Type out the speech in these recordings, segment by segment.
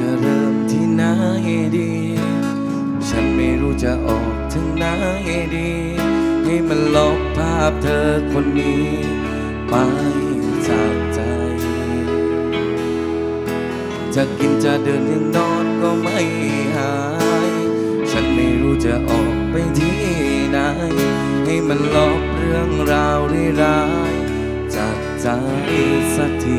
จะเริ่มที่ไหนดี ฉันไม่รู้จะออกทางไหนดี ให้มันลบภาพเธอคนนี้ ไปจากใจ จะกินจะเดินยังนอนก็ไม่หาย ฉันไม่รู้จะออกไปที่ไหน ให้มันลบเรื่องราวร้ายจากใจสักที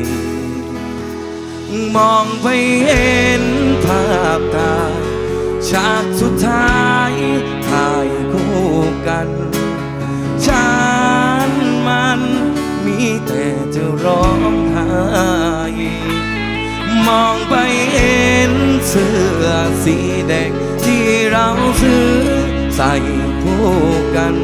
มองไปเห็นภาพตาฉากสุดท้ายถ่ายคู่กัน ฉันมันมีแต่จะร้องไห้มองไปเห็นเสื้อสีแดงที่เราซื้อใส่คู่กัน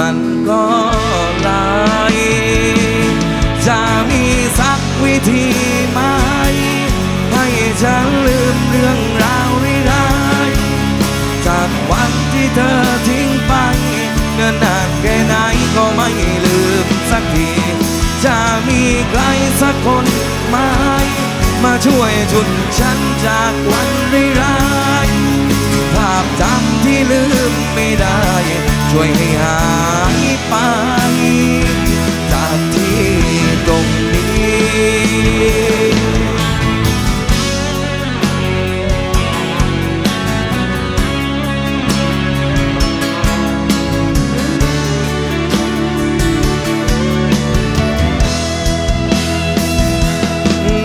มันก็ไหลจะมีสักวิธีไหม ให้ฉันลืมเรื่องราวร้ายจากวันที่เธอทิ้งไปเนินนานแค่ไหนก็ไม่ลืมสักที จะมีใครสักคนไหม มาช่วยจุดฉันจากวันร้ายภาพจำที่ลืมไม่ได้ ช่วยให้หายไป จากที่ตรงนี้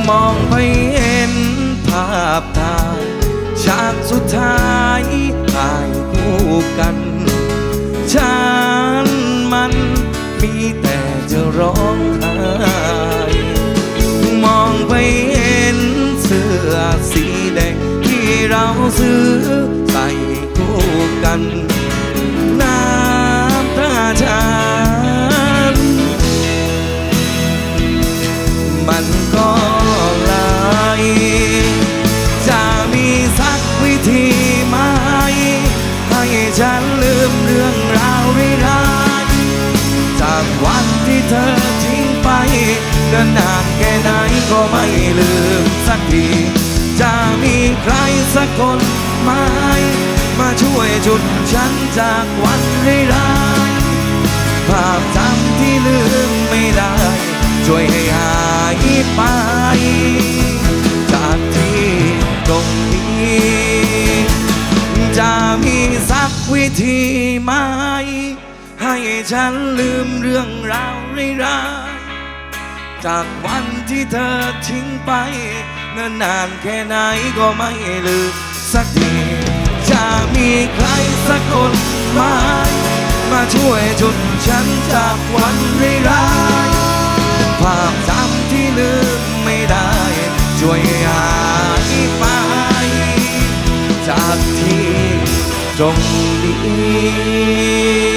มองไปเห็นภาพถ่ายฉากสุดท้าย มีแต่จะร้องไห้มองไปเห็นเสื้อสีแดงที่เราซื้อใส่คู่กันน้ำตาฉันมันก็ไหลจะมีสักวิธีไหมให้ฉันลืมเรื่องราวร้าย เธอทิ้งไปเดินนานแค่ไหนก็ไม่ลืมสักที จะมีใครสักคนไหมมาช่วยจุดฉันจากวันร้ายภาพจำที่ลืมไม่ได้ ช่วยให้หายไป จากที่ตรงนี้ จะมีสักวิธีไหม ให้ฉันลืมเรื่องราวร้ายๆจากวันที่เธอทิ้งไปนิ่นนานแค่ไหนก็ไม่ลืมสักทีจะมีใครสักคนไหมมาช่วยจุดฉันจากวันร้ายๆภาพจำที่ลืมไม่ได้ ช่วยหายไปจากที่ตรงนี้